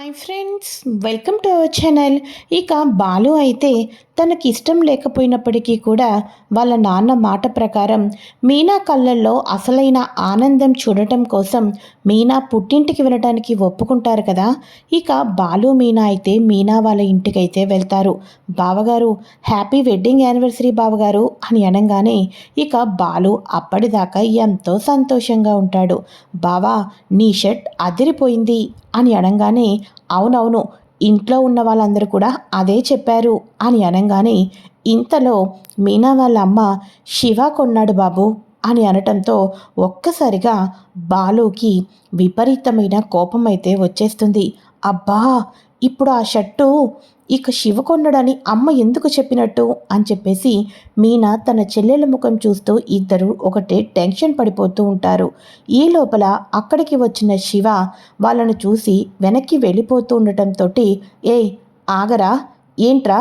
Hi friends welcome to our channel ఇక బాలు అయితే తనకి ఇష్టం లేకపోయినప్పటికీ కూడా వాళ్ళ నాన్న మాట ప్రకారం మీనా కళ్ళల్లో అసలైన ఆనందం చూడటం కోసం మీనా పుట్టింటికి వెళ్ళడానికి ఒప్పుకుంటారు కదా. ఇక బాలు మీనా అయితే మీనా వాళ్ళ ఇంటికైతే వెళ్తారు. బావగారు హ్యాపీ వెడ్డింగ్ యానివర్సరీ బావగారు అని అనగానే ఇక బాలు అప్పటిదాకా ఎంతో సంతోషంగా ఉంటాడు. బావా నీ షర్ట్ అదిరిపోయింది. అని అనగానే అవునవును ఇంట్లో ఉన్న వాళ్ళందరూ కూడా అదే చెప్పారు అని అనగానే ఇంతలో మీనా వాళ్ళ అమ్మ శివ కొన్నాడు బాబు అని అనటంతో ఒక్కసారిగా బాలుకి విపరీతమైన కోపం అయితే వచ్చేస్తుంది. అబ్బా! ఇప్పుడు ఆ షర్టు ఇక శివకొండడని అమ్మ ఎందుకు చెప్పినట్టు అని చెప్పేసి మీనా తన చెల్లెల ముఖం చూస్తూ ఇద్దరు ఒకటే టెన్షన్ పడిపోతూ ఉంటారు. ఈ లోపల అక్కడికి వచ్చిన శివ వాళ్ళను చూసి వెనక్కి వెళ్ళిపోతూ ఉండటంతో ఏ ఆగరా? ఏంట్రా?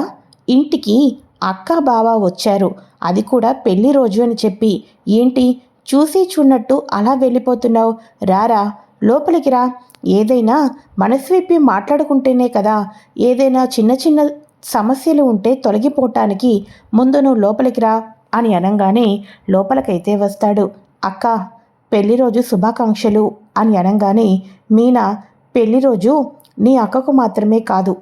ఇంటికి అక్క బావ వచ్చారు. అది కూడా పెళ్ళి రోజు అని చెప్పి. ఏంటి? చూసి చూన్నట్టు అలా వెళ్ళిపోతున్నావు. రారా? లోపలికి రా. ఏదైనా మనసు విప్పి మాట్లాడుకుంటేనే కదా ఏదైనా చిన్న చిన్న సమస్యలు ఉంటే తొలగిపోవటానికి ముందు నువ్వు లోపలికి రా అని అనగానే లోపలికైతే వస్తాడు. అక్క పెళ్ళి రోజు శుభాకాంక్షలు అని అనగానే మీనా పెళ్ళి రోజు నీ అక్కకు మాత్రమే కాదు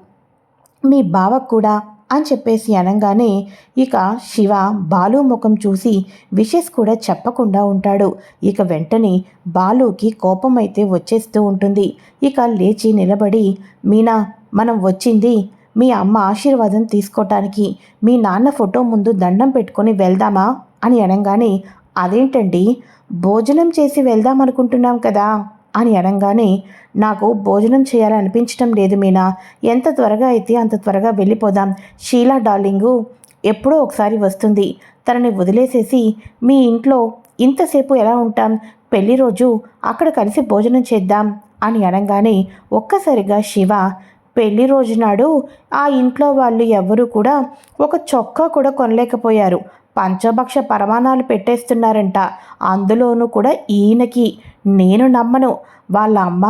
మీ బావకు కూడా. అని చెప్పేసి అనగానే ఇక శివ బాలు ముఖం చూసి విషెస్ కూడా చెప్పకుండా ఉంటాడు. ఇక వెంటనే బాలుకి కోపం అయితే వచ్చేస్తూ ఉంటుంది. ఇక లేచి నిలబడి మీనా మనం వచ్చింది. మీ అమ్మ ఆశీర్వాదం తీసుకోవటానికి మీ నాన్న ఫోటో ముందు దండం పెట్టుకొని వెళ్దామా? అని అనగానే అదేంటండి? భోజనం చేసి వెళ్దాం అనుకుంటున్నాం కదా. అని అనగానే నాకు భోజనం చేయాలనిపించటం లేదు మీనా. ఎంత త్వరగా అయితే అంత త్వరగా వెళ్ళిపోదాం. షీలా డార్లింగు ఎప్పుడో ఒకసారి వస్తుంది. తనని వదిలేసేసి మీ ఇంట్లో ఇంతసేపు ఎలా ఉంటాం? పెళ్ళి రోజు అక్కడ కలిసి భోజనం చేద్దాం అని అనగానే ఒక్కసారిగా శివ పెళ్ళి రోజు నాడు ఆ ఇంట్లో వాళ్ళు ఎవ్వరూ కూడా ఒక చొక్కా కూడా కొనలేకపోయారు. పంచభక్ష పరమాణాలు పెట్టేస్తున్నారంట. అందులోనూ కూడా ఈయనకి నేను నమ్మను. వాళ్ళ అమ్మ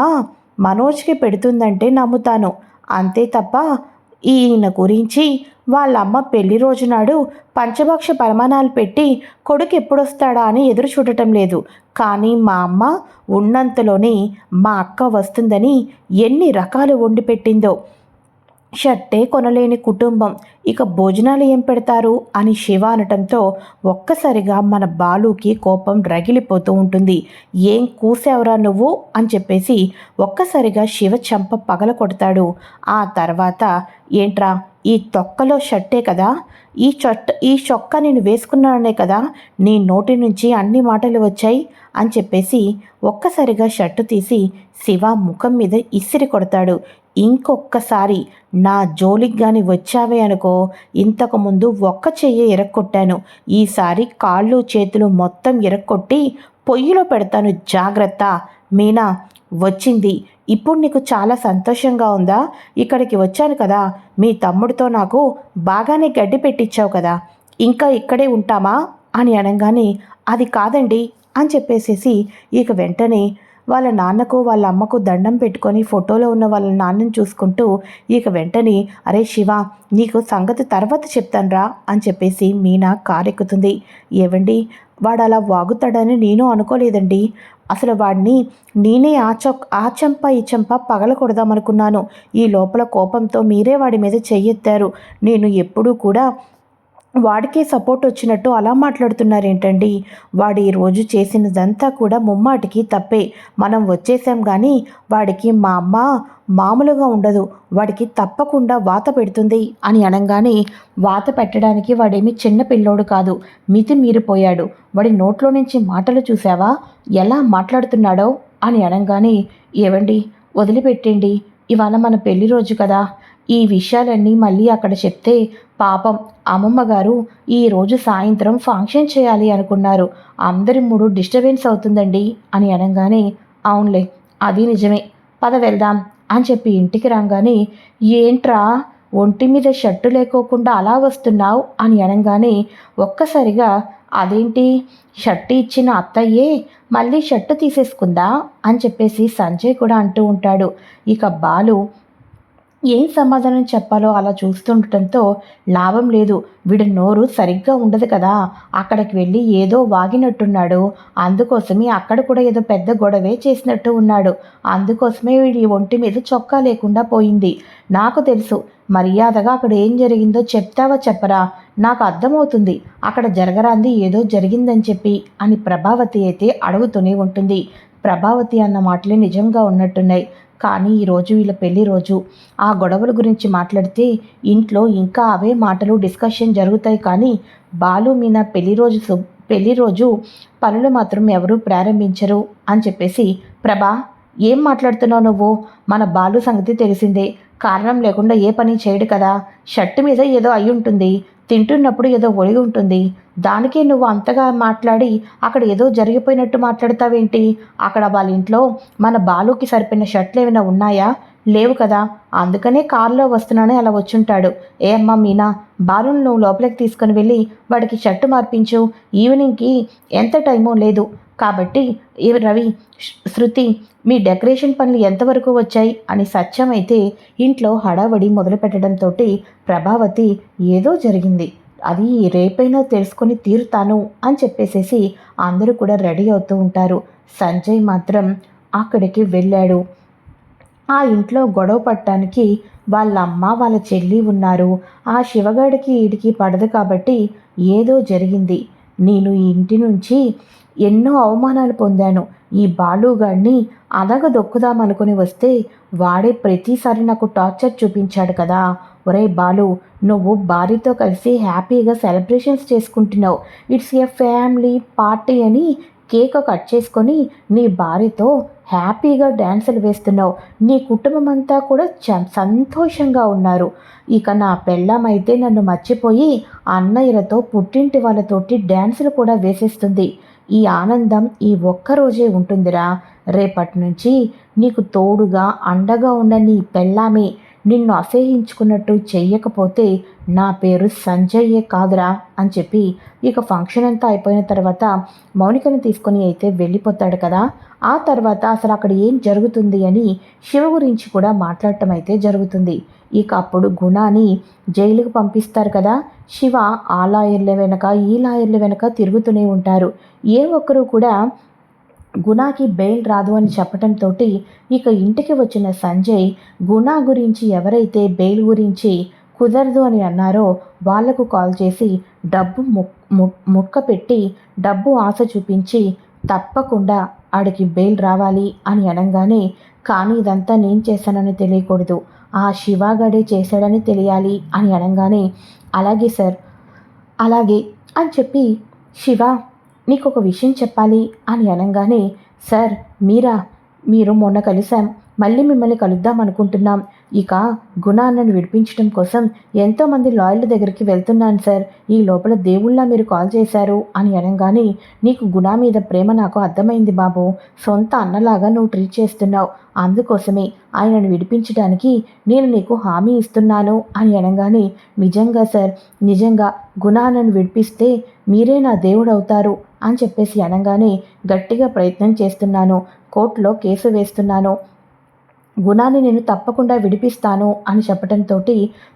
మనోజ్కి పెడుతుందంటే నమ్ముతాను. అంతే తప్ప ఈయన గురించి వాళ్ళ అమ్మ పెళ్ళి రోజు నాడు పంచభక్ష పరమాణాలు పెట్టి కొడుకు ఎప్పుడొస్తాడా అని ఎదురు చూడటం లేదు. కానీ మా అమ్మ ఉన్నంతలోనే మా అక్క వస్తుందని ఎన్ని రకాలు వండి పెట్టిందో షర్టే కొనలేని కుటుంబం. ఇక భోజనాలు ఏం పెడతారు? అని శివ అనటంతో ఒక్కసారిగా మన బాలుకి కోపం రగిలిపోతూ ఉంటుంది. ఏం కూసావురా నువ్వు? అని చెప్పేసి ఒక్కసారిగా శివ చెంప పగల కొడతాడు. ఆ తర్వాత ఏంట్రా ఈ తొక్కలో షర్టే కదా? ఈ చొట్ట ఈ చొక్క నేను వేసుకున్నాననే కదా? నీ నోటి నుంచి అన్ని మాటలు వచ్చాయి? అని చెప్పేసి ఒక్కసారిగా షర్టు తీసి శివ ముఖం మీద ఇసిరి కొడతాడు. ఇంకొక్కసారి నా జోలికి కానీ వచ్చావే అనుకో ఇంతకుముందు ఒక్క చెయ్యి ఎరక్కొట్టాను. ఈసారి కాళ్ళు చేతులు మొత్తం ఎరక్కొట్టి పొయ్యిలో పెడతాను. జాగ్రత్త. మీనా వచ్చింది. ఇప్పుడు నీకు చాలా సంతోషంగా ఉందా? ఇక్కడికి వచ్చాను కదా. మీ తమ్ముడితో నాకు బాగానే గడ్డి పెట్టించావు కదా. ఇంకా ఇక్కడే ఉంటామా? అని అనగానే అది కాదండి అని చెప్పేసేసి ఇక వెంటనే వాళ్ళ నాన్నకు వాళ్ళ అమ్మకు దండం పెట్టుకొని ఫోటోలో ఉన్న వాళ్ళ నాన్నని చూసుకుంటూ ఇక వెంటనే అరే శివ నీకు సంగతి తర్వాత చెప్తాన్రా అని చెప్పేసి మీనా కారెక్కుతుంది. ఏవండి వాడు అలా వాగుతాడని నేను అనుకోలేదండి. అసలు వాడిని నేనే ఆ ఆచంప ఆ ఈ చెంప పగలకూడదామనుకున్నాను ఈ లోపల కోపంతో మీరే వాడి మీద చెయ్యెత్తారు. నేను ఎప్పుడూ కూడా వాడికే సపోర్ట్ వచ్చినట్టు అలా మాట్లాడుతున్నారేంటండి? వాడు ఈరోజు చేసినదంతా కూడా ముమ్మాటికి తప్పే. మనం వచ్చేసాం కానీ వాడికి మా అమ్మ మామూలుగా ఉండదు. వాడికి తప్పకుండా వాత పెడుతుంది అని అనగానే వాత పెట్టడానికి వాడేమి చిన్న పిల్లోడు కాదు. మితి మీరిపోయాడు. వాడి నోట్లో నుంచి మాటలు చూసావా ఎలా మాట్లాడుతున్నాడో అని అనగానే ఏవండి? వదిలిపెట్టండి ఇవాళ మన పెళ్ళి రోజు కదా. ఈ విషయాలన్నీ మళ్ళీ అక్కడ చెప్తే పాపం అమ్మమ్మ గారు ఈరోజు సాయంత్రం ఫంక్షన్ చేయాలి అనుకున్నారు. అందరి మూడు డిస్టర్బెన్స్ అవుతుందండి అని అనగానే అవునులే అది నిజమే. పద వెళ్దాం అని చెప్పి ఇంటికి రాగానే ఏంట్రా ఒంటి మీద షర్టు లేకోకుండా అలా వస్తున్నావు? అని అనగానే ఒక్కసారిగా అదేంటి షర్టు ఇచ్చిన అత్తయ్యే మళ్ళీ షర్టు తీసేసుకుందా? అని చెప్పేసి సంజయ్ కూడా అంటూ ఉంటాడు. ఇక బాలు ఏం సమాధానం చెప్పాలో అలా చూస్తుండటంతో లాభం లేదు. వీడి నోరు సరిగ్గా ఉండదు కదా. అక్కడికి వెళ్ళి ఏదో వాగినట్టున్నాడు. అందుకోసమే అక్కడ కూడా ఏదో పెద్ద గొడవే చేసినట్టు ఉన్నాడు. అందుకోసమే వీడి ఒంటి మీద చొక్కా లేకుండా పోయింది. నాకు తెలుసు. మర్యాదగా అక్కడ ఏం జరిగిందో చెప్తావా చెప్పరా? నాకు అర్థమవుతుంది. అక్కడ జరగరాంది ఏదో జరిగిందని చెప్పి అని ప్రభావతి అయితే అడుగుతూనే ఉంటుంది. ప్రభావతి అన్న మాటలే నిజంగా ఉన్నట్టున్నాయి. కానీ ఈరోజు వీళ్ళ పెళ్ళి రోజు. ఆ గొడవల గురించి మాట్లాడితే ఇంట్లో ఇంకా అవే మాటలు డిస్కషన్ జరుగుతాయి కానీ బాలు మీన పెళ్ళి రోజు సు పెళ్ళి రోజు పనులు మాత్రం ఎవరూ ప్రారంభించరు అని చెప్పేసి ప్రభా ఏం మాట్లాడుతున్నావు నువ్వు? మన బాలు సంగతి తెలిసిందే. కారణం లేకుండా ఏ పని చేయడు కదా. షర్టు మీద ఏదో అయి ఉంటుంది. తింటున్నప్పుడు ఏదో ఒలిగి ఉంటుంది. దానికే నువ్వు అంతగా మాట్లాడి అక్కడ ఏదో జరిగిపోయినట్టు మాట్లాడతావేంటి? అక్కడ వాళ్ళ ఇంట్లో మన బాలుకి సరిపోయిన షర్ట్లు ఏమైనా ఉన్నాయా? లేవు కదా. అందుకనే కారులో వస్తున్నాను అలా వచ్చుంటాడు. ఏ అమ్మా మీనా బాలును నువ్వు లోపలికి తీసుకుని వెళ్ళి వాడికి షర్టు మార్పించు. ఈవినింగ్కి ఎంత టైమో లేదు. కాబట్టి ఏ రవి శృతి మీ డెకరేషన్ పనులు ఎంతవరకు వచ్చాయి అని సత్యం అయితే ఇంట్లో హడావడి మొదలుపెట్టడంతో ప్రభావతి ఏదో జరిగింది. అది రేపైనా తెలుసుకొని తీరుతాను అని చెప్పేసేసి అందరూ కూడా రెడీ అవుతూ ఉంటారు. సంజయ్ మాత్రం అక్కడికి వెళ్ళాడు. ఆ ఇంట్లో గొడవ పట్టడానికి వాళ్ళ అమ్మ వాళ్ళ చెల్లి ఉన్నారు. ఆ శివగాడికి ఈడికి పడదు కాబట్టి ఏదో జరిగింది. నేను ఈ ఇంటి నుంచి ఎన్నో అవమానాలు పొందాను. ఈ బాలుగాడిని అదగ దొక్కుదామనుకుని వస్తే వాడే ప్రతిసారి నాకు టార్చర్ చూపించాడు కదా. ఒరే బాలు నువ్వు భార్యతో కలిసి హ్యాపీగా సెలబ్రేషన్స్ చేసుకుంటున్నావు. ఇట్స్ ఏ ఫ్యామిలీ పార్టీ అని కేక్ కట్ చేసుకొని నీ భార్యతో హ్యాపీగా డ్యాన్సులు వేస్తున్నావు. నీ కుటుంబం అంతా కూడా చ సంతోషంగా ఉన్నారు. ఇక నా పెళ్ళమైతే నన్ను మర్చిపోయి అన్నయ్యలతో పుట్టింటి వాళ్ళతోటి డ్యాన్సులు కూడా వేసేస్తుంది. ఈ ఆనందం ఈ ఒక్కరోజే ఉంటుందిరా. రేపటి నుంచి నీకు తోడుగా అండగా ఉన్న నీ పెళ్ళామే నిన్ను అసహించుకున్నట్టు చెయ్యకపోతే నా పేరు సంజయ్యే కాదురా అని చెప్పి ఇక ఫంక్షన్ అంతా అయిపోయిన తర్వాత మౌనికను తీసుకొని అయితే వెళ్ళిపోతాడు కదా. ఆ తర్వాత అసలు అక్కడ ఏం జరుగుతుంది అని శివ గురించి కూడా మాట్లాడటం అయితే జరుగుతుంది. ఇక అప్పుడు గుణాని జైలుకు పంపిస్తారు కదా. శివ ఆ లాయర్ల వెనక ఈ లాయర్ల వెనక తిరుగుతూనే ఉంటారు. ఏ ఒక్కరూ కూడా గుణాకి బెయిల్ రాదు అని చెప్పడంతో ఇక ఇంటికి వచ్చిన సంజయ్ గుణా గురించి ఎవరైతే బెయిల్ గురించి కుదరదు అని అన్నారో వాళ్ళకు కాల్ చేసి డబ్బు ముక్క పెట్టి డబ్బు ఆశ చూపించి తప్పకుండా ఆడికి బెయిల్ రావాలి అని అనగానే కానీ ఇదంతా నేను చేశానని తెలియకూడదు. ఆ శివాగడే చేశాడని తెలియాలి అని అనగానే అలాగే సార్ అలాగే అని చెప్పి శివ నీకు ఒక విషయం చెప్పాలి అని అనగానే సార్ మీరా మీరు మొన్న కలిశాం మళ్ళీ మిమ్మల్ని కలుద్దాం అనుకుంటున్నాం. ఇక గుణాన్నను విడిపించడం కోసం ఎంతోమంది లాయర్ల దగ్గరికి వెళ్తున్నాను సార్. ఈ లోపల దేవుళ్ళ మీరు కాల్ చేశారు అని అనగానే నీకు గుణ మీద ప్రేమ నాకు అర్థమైంది బాబు. సొంత అన్నలాగా నువ్వు ట్రీట్ చేస్తున్నావు. అందుకోసమే ఆయనను విడిపించడానికి నేను నీకు హామీ ఇస్తున్నాను అని అనగానే నిజంగా సార్ నిజంగా గుణాలను విడిపిస్తే మీరే నా దేవుడు అవుతారు అని చెప్పేసి అనగానే గట్టిగా ప్రయత్నం చేస్తున్నాను. కోర్టులో కేసు వేస్తున్నాను. గుణాన్ని నేను తప్పకుండా విడిపిస్తాను అని చెప్పడంతో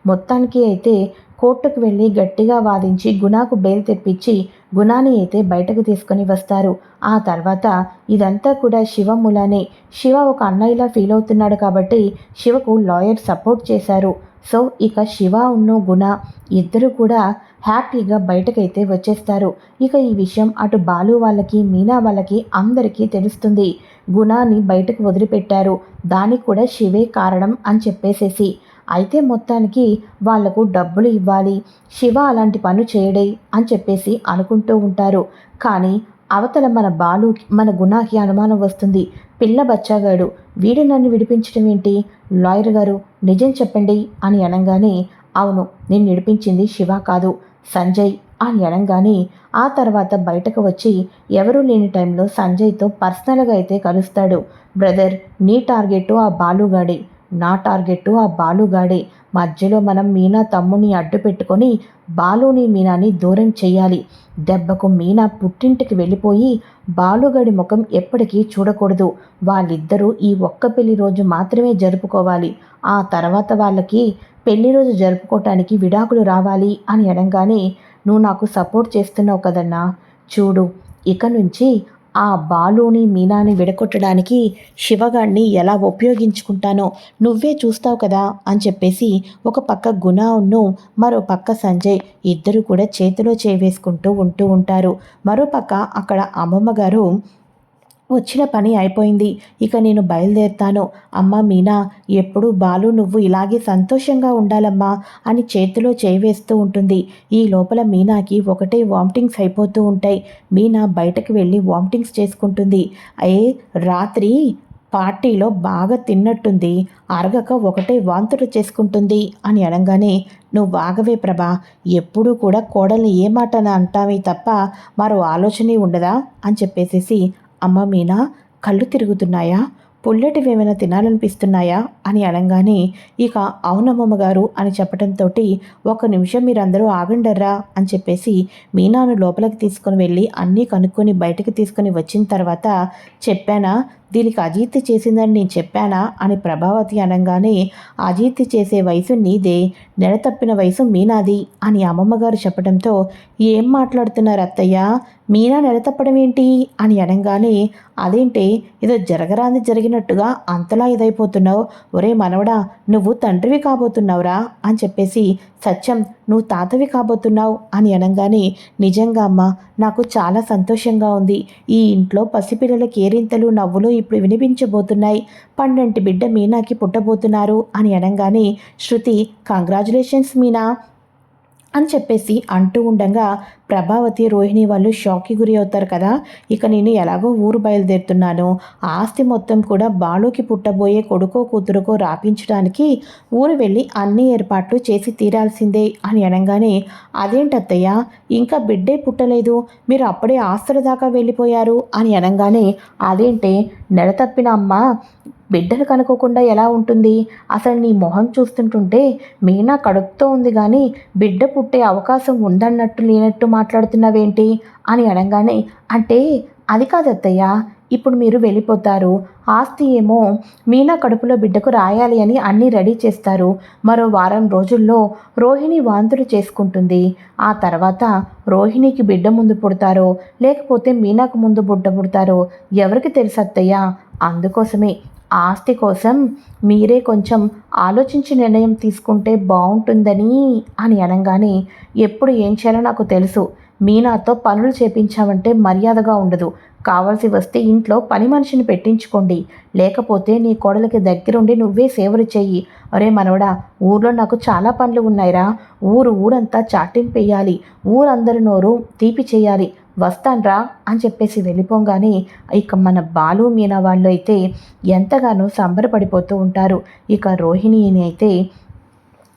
మొత్తానికి అయితే కోర్టుకు వెళ్ళి గట్టిగా వాదించి గుణాకు బెయిల్ తెప్పించి గుణాన్ని అయితే బయటకు తీసుకొని వస్తారు. ఆ తర్వాత ఇదంతా కూడా శివ మూలానే. శివ ఒక అన్నయ్యలా ఫీల్ అవుతున్నాడు కాబట్టి శివకు లాయర్ సపోర్ట్ చేశారు. సో ఇక శివ ఉన్ను గుణ. ఇద్దరు కూడా హ్యాపీగా బయటకైతే వచ్చేస్తారు. ఇక ఈ విషయం అటు బాలు వాళ్ళకి మీనా వాళ్ళకి అందరికీ తెలుస్తుంది. గుణాన్ని బయటకు వదిలిపెట్టారు. దానికి కూడా శివే కారణం అని చెప్పేసేసి. అయితే మొత్తానికి వాళ్ళకు డబ్బులు ఇవ్వాలి. శివ అలాంటి పను చేయడే అని చెప్పేసి అనుకుంటూ ఉంటారు. కానీ అవతల మన బాలు మన గుణాకి అనుమానం వస్తుంది. పిల్ల బచ్చాగాడు వీడు నన్ను విడిపించడం ఏంటి? లాయర్ గారు నిజం చెప్పండి అని అనగానే అవును నేను విడిపించింది శివ కాదు. సంజయ్ అని అనగానే ఆ తర్వాత బయటకు వచ్చి ఎవరూ లేని టైంలో సంజయ్తో పర్సనల్గా అయితే కలుస్తాడు. బ్రదర్ నీ టార్గెట్ ఆ బాలుగాడి. నా టార్గెట్ ఆ బాలుగాడే మధ్యలో మనం మీనా తమ్ముని అడ్డు పెట్టుకొని బాలుని మీనాని దూరం చేయాలి దెబ్బకు మీనా పుట్టింటికి వెళ్ళిపోయి బాలుగడి ముఖం ఎప్పటికీ చూడకూడదు. వాళ్ళిద్దరూ ఈ ఒక్క పెళ్ళి రోజు మాత్రమే జరుపుకోవాలి. ఆ తర్వాత వాళ్ళకి పెళ్ళి రోజు జరుపుకోవటానికి విడాకులు రావాలి అని అనగానే నువ్వు నాకు సపోర్ట్ చేస్తున్నావు కదన్నా. చూడు ఇక నుంచి ఆ బాలుని మీనాని విడగొట్టడానికి శివగాడిని ఎలా ఉపయోగించుకుంటానో నువ్వే చూస్తావు కదా అని చెప్పేసి ఒక పక్క గుణాను మరో పక్క సంజయ్ ఇద్దరు కూడా చేతిలో చేవేసుకుంటూ ఉంటూ ఉంటారు. మరో పక్క అక్కడ అమ్మమ్మ గారు వచ్చిన పని అయిపోయింది. ఇక నేను బయలుదేరుతాను. అమ్మ మీనా ఎప్పుడు బాలు నువ్వు ఇలాగే సంతోషంగా ఉండాలమ్మా అని చేతిలో చేవేస్తూ ఉంటుంది. ఈ లోపల మీనాకి ఒకటే వామిటింగ్స్ అయిపోతూ ఉంటాయి. మీనా బయటకు వెళ్ళి వామిటింగ్స్ చేసుకుంటుంది. అయ్యే రాత్రి పార్టీలో బాగా తిన్నట్టుంది. అరగక ఒకటే వాంతులు చేసుకుంటుంది అని అనగానే నువ్వు ఆగవే ప్రభా. ఎప్పుడూ కూడా కోడల్ని ఏ మాట అంటామే తప్ప మరో ఆలోచనే ఉండదా? అని చెప్పేసేసి అమ్మ మీనా కళ్ళు తిరుగుతున్నాయా? పుల్లటివేమైనా తినాలనిపిస్తున్నాయా అని అనగానే ఇక అవునమ్మమ్మ గారు అని చెప్పడంతో ఒక నిమిషం మీరందరూ ఆగండర్రా అని చెప్పేసి మీనాను లోపలికి తీసుకుని వెళ్ళి అన్నీ కనుక్కొని బయటకు తీసుకొని వచ్చిన తర్వాత చెప్పానా దీనికి అజీత్ చేసిందని నేను చెప్పానా అని ప్రభావతి అనగానే అజీత్ చేసే వయసు నీదే నెల తప్పిన వయసు మీనాది అని అమ్మమ్మగారు చెప్పడంతో ఏం మాట్లాడుతున్నారు అత్తయ్య మీనా నెల తప్పడం ఏంటి అని అనగానే అదేంటి? ఏదో జరగరాంది జరిగినట్టుగా అంతలా ఇదైపోతున్నావు. ఒరే మనవడా నువ్వు తండ్రివి కాబోతున్నావురా అని చెప్పేసి సత్యం నువ్వు తాతవి కాబోతున్నావు అని అనగానే నిజంగా అమ్మ నాకు చాలా సంతోషంగా ఉంది. ఈ ఇంట్లో పసిపిల్లల కేరింతలు నవ్వులు ఇప్పుడు వినిపించబోతున్నాయి. పండంటి బిడ్డ మీనాకి పుట్టబోతున్నారు అని అనగానే శృతి కంగ్రాచులేషన్స్ మీనా. అని చెప్పేసి అంటూ ఉండగా ప్రభావతి రోహిణి వాళ్ళు షాక్కి గురి అవుతారు కదా. ఇక నేను ఎలాగో ఊరు బయలుదేరుతున్నాను. ఆస్తి మొత్తం కూడా బాలుకి పుట్టబోయే కొడుకో కూతురుకో రాపించడానికి ఊరు వెళ్ళి అన్ని ఏర్పాట్లు చేసి తీరాల్సిందే అని అనగానే అదేంటత్తయ్య? ఇంకా బిడ్డే పుట్టలేదు. మీరు అప్పుడే ఆస్తుల దాకా వెళ్ళిపోయారు అని అనగానే అదేంటే? నెల తప్పిన అమ్మ బిడ్డను కనుకోకుండా ఎలా ఉంటుంది? అసలు నీ మొహం చూస్తుంటుంటే మీనా కడుపుతో ఉంది కానీ బిడ్డ పుట్టే అవకాశం ఉందన్నట్టు లేనట్టు మాట్లాడుతున్నావేంటి? అని అనగానే అంటే అది కాదత్తయ్య ఇప్పుడు మీరు వెళ్ళిపోతారు. ఆస్తి ఏమో మీనా కడుపులో బిడ్డకు రాయాలి అని అన్నీ రెడీ చేస్తారు. మరో వారం రోజుల్లో రోహిణి వాంతులు చేసుకుంటుంది. ఆ తర్వాత రోహిణికి బిడ్డ ముందు పుడతారో లేకపోతే మీనాకు ముందు బుడ్డ పుడతారో ఎవరికి తెలుసు అత్తయ్య? అందుకోసమే ఆస్తి కోసం మీరే కొంచెం ఆలోచించి నిర్ణయం తీసుకుంటే బాగుంటుందని అని అనగానే ఎప్పుడు ఏం చేయాలో నాకు తెలుసు. మీనాతో పనులు చేపించామంటే మర్యాదగా ఉండదు. కావాల్సి వస్తే ఇంట్లో పని మనిషిని పెట్టించుకోండి. లేకపోతే నీ కోడలికి దగ్గరుండి నువ్వే సేవలు చెయ్యి. అరే మనవడా ఊర్లో నాకు చాలా పనులు ఉన్నాయిరా. ఊరు ఊరంతా చాటింపేయాలి. ఊరందరి నోరు తీపి చేయాలి వస్తాన్రా అని చెప్పేసి వెళ్ళిపోగానే ఇక మన బాలు మీనా వాళ్ళు అయితే ఎంతగానో సంబరపడిపోతూ ఉంటారు. ఇక రోహిణిని అయితే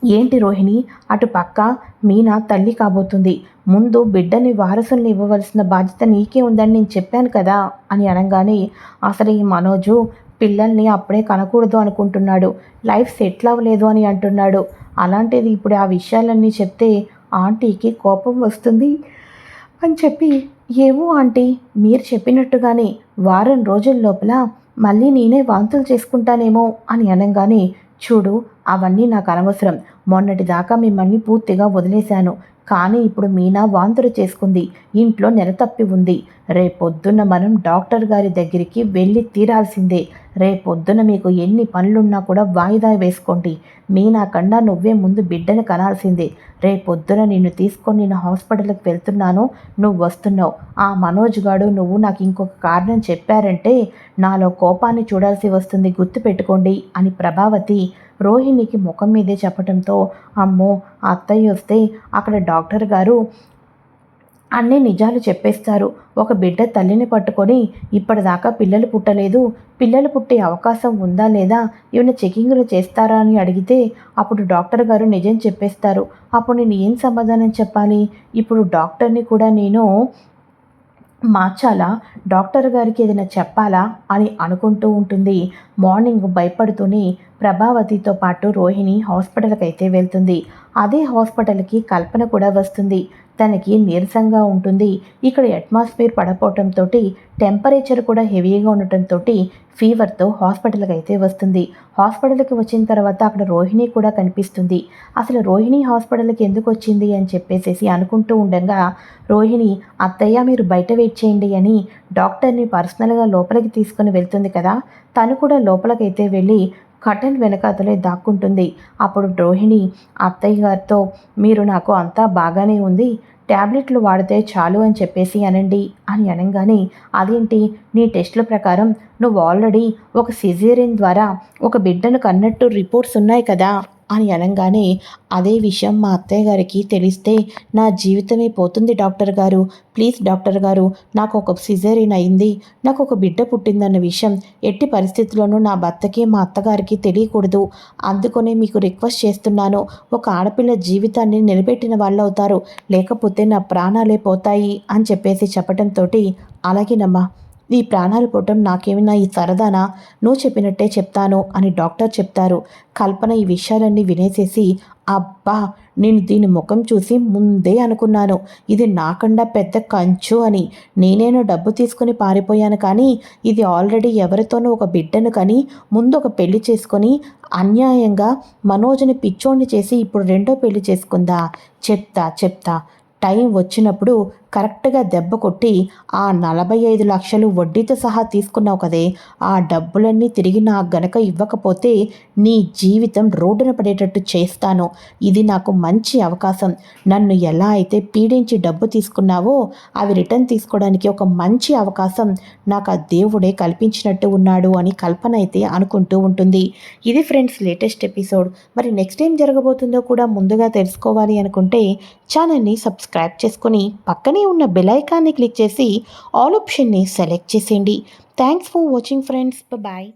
ఏంటి రోహిణి అటు పక్క మీనా తల్లి కాబోతుంది. ముందు బిడ్డని వారసుల్ని ఇవ్వవలసిన బాధ్యత నీకే ఉందని నేను చెప్పాను కదా అని అనగానే అసలు ఈ మనోజు పిల్లల్ని అప్పుడే కనకూడదు అనుకుంటున్నాడు. లైఫ్ సెటిల్ అవ్వలేదు అని అంటున్నాడు. అలాంటిది ఇప్పుడు ఆ విషయాలన్నీ చెప్తే ఆంటీకి కోపం వస్తుంది. అని చెప్పి ఏమో ఆంటీ మీరు చెప్పినట్టుగానే వారం రోజుల లోపల మళ్ళీ నేనే వాంతులు చేసుకుంటానేమో అని అనగానే చూడు అవన్నీ నాకు అనవసరం. మొన్నటి దాకా మిమ్మల్ని పూర్తిగా వదిలేశాను. కానీ ఇప్పుడు మీనా వాంతులు చేసుకుంది. ఇంట్లో నెలతప్పి ఉంది. రేపొద్దున్న మనం డాక్టర్ గారి దగ్గరికి వెళ్ళి తీరాల్సిందే. రేపొద్దున మీకు ఎన్ని పనులున్నా కూడా వాయిదా వేసుకోండి. మీనా కన్నా నువ్వే ముందు బిడ్డను కనాల్సిందే. రేపొద్దున నిన్ను తీసుకొని నేను హాస్పిటల్కి వెళ్తున్నాను. నువ్వు వస్తున్నావు. ఆ మనోజ్ గాడు నువ్వు నాకు ఇంకొక కారణం చెప్పారంటే నాలో కోపాన్ని చూడాల్సి వస్తుంది. గుర్తుపెట్టుకోండి అని ప్రభావతి రోహిణికి ముఖం మీదే చెప్పడంతో అమ్మో అత్తయ్య వస్తే అక్కడ డాక్టర్ గారు అన్నీ నిజాలు చెప్పేస్తారు. ఒక బిడ్డ తల్లిని పట్టుకొని ఇప్పటిదాకా పిల్లలు పుట్టలేదు. పిల్లలు పుట్టే అవకాశం ఉందా లేదా? ఏమైనా చెకింగ్లు చేస్తారా అని అడిగితే అప్పుడు డాక్టర్ గారు నిజం చెప్పేస్తారు. అప్పుడు నేను ఏం సమాధానం చెప్పాలి? ఇప్పుడు డాక్టర్ని కూడా నేను మార్చాలా? డాక్టర్ గారికి ఏదైనా చెప్పాలా? అని అనుకుంటూ ఉంటుంది. మార్నింగ్ భయపడుతూనే ప్రభావతితో పాటు రోహిణి హాస్పిటల్కి అయితే వెళ్తుంది. అదే హాస్పిటల్కి కల్పన కూడా వస్తుంది. తనకి నీరసంగా ఉంటుంది. ఇక్కడ అట్మాస్ఫియర్ పడపోవటంతో టెంపరేచర్ కూడా హెవీగా ఉండటంతో ఫీవర్తో హాస్పిటల్కి అయితే వస్తుంది. హాస్పిటల్కి వచ్చిన తర్వాత అక్కడ రోహిణి కూడా కనిపిస్తుంది. అసలు రోహిణి హాస్పిటల్కి ఎందుకు వచ్చింది అని చెప్పేసేసి అనుకుంటూ ఉండగా రోహిణి అత్తయ్య మీరు బయట వెయిట్ చేయండి అని డాక్టర్ని పర్సనల్గా లోపలికి తీసుకుని వెళ్తుంది కదా. తను కూడా లోపలికైతే వెళ్ళి కటన్ వెనకాతలే దాక్కుంటుంది. అప్పుడు రోహిణి అత్తయ్య గారితో మీరు నాకు అంతా బాగానే ఉంది. ట్యాబ్లెట్లు వాడితే చాలు అని చెప్పేసి అనండి అని అనగానే అదేంటి? నీ టెస్టుల ప్రకారం నువ్వు ఆల్రెడీ ఒక సిజేరియన్ ద్వారా ఒక బిడ్డను కన్నట్టు రిపోర్ట్స్ ఉన్నాయి కదా. అని అనగానే అదే విషయం మా అత్తయ్య గారికి తెలిస్తే నా జీవితమే పోతుంది డాక్టర్ గారు. ప్లీజ్ డాక్టర్ గారు నాకు ఒక సిజేరియన్ అయింది. నాకు ఒక బిడ్డ పుట్టిందన్న విషయం ఎట్టి పరిస్థితుల్లోనూ నా భర్తకి మా అత్తగారికి తెలియకూడదు. అందుకనే మీకు రిక్వెస్ట్ చేస్తున్నాను. ఒక ఆడపిల్ల జీవితాన్ని నిలబెట్టిన వాళ్ళు అవుతారు లేకపోతే నా ప్రాణాలే పోతాయి అని చెప్పేసి చెప్పడంతో అలాగేనమ్మా. నీ ప్రాణాలు పోవటం నాకేమైనా ఈ సరదానా? నువ్వు చెప్పినట్టే చెప్తాను అని డాక్టర్ చెప్తారు. కల్పన ఈ విషయాలన్నీ వినేసేసి అబ్బా నేను దీని ముఖం చూసి ముందే అనుకున్నాను. ఇది నాకండా పెద్ద కంచు అని. నేనేను డబ్బు తీసుకుని పారిపోయాను కానీ ఇది ఆల్రెడీ ఎవరితోనో ఒక బిడ్డను కానీ ముందు ఒక పెళ్ళి చేసుకొని అన్యాయంగా మనోజ్ని పిచ్చోడిని చేసి ఇప్పుడు రెండో పెళ్ళి చేసుకుందా? చెప్తా చెప్తా. టైం వచ్చినప్పుడు కరెక్ట్గా దెబ్బ కొట్టి ఆ నలభై ఐదు లక్షలు వడ్డీతో సహా తీసుకున్నావు కదే. ఆ డబ్బులన్నీ తిరిగి నాకు గనక ఇవ్వకపోతే నీ జీవితం రోడ్డున పడేటట్టు చేస్తాను. ఇది నాకు మంచి అవకాశం. నన్ను ఎలా అయితే పీడించి డబ్బు తీసుకున్నావో అవి రిటర్న్ తీసుకోవడానికి ఒక మంచి అవకాశం. నాకు ఆ దేవుడే కల్పించినట్టు ఉన్నాడు అని కల్పన అయితే అనుకుంటూ ఉంటుంది. ఇది ఫ్రెండ్స్ లేటెస్ట్ ఎపిసోడ్. మరి నెక్స్ట్ ఏం జరగబోతుందో కూడా ముందుగా తెలుసుకోవాలి అనుకుంటే ఛానల్ని సబ్స్క్రైబ్ చేసుకుని పక్కనే ఉన్న బెల్ ఐకాన్ని క్లిక్ చేసి ఆల్ ఆప్షన్ని సెలెక్ట్ చేసేయండి. Thanks for watching friends bye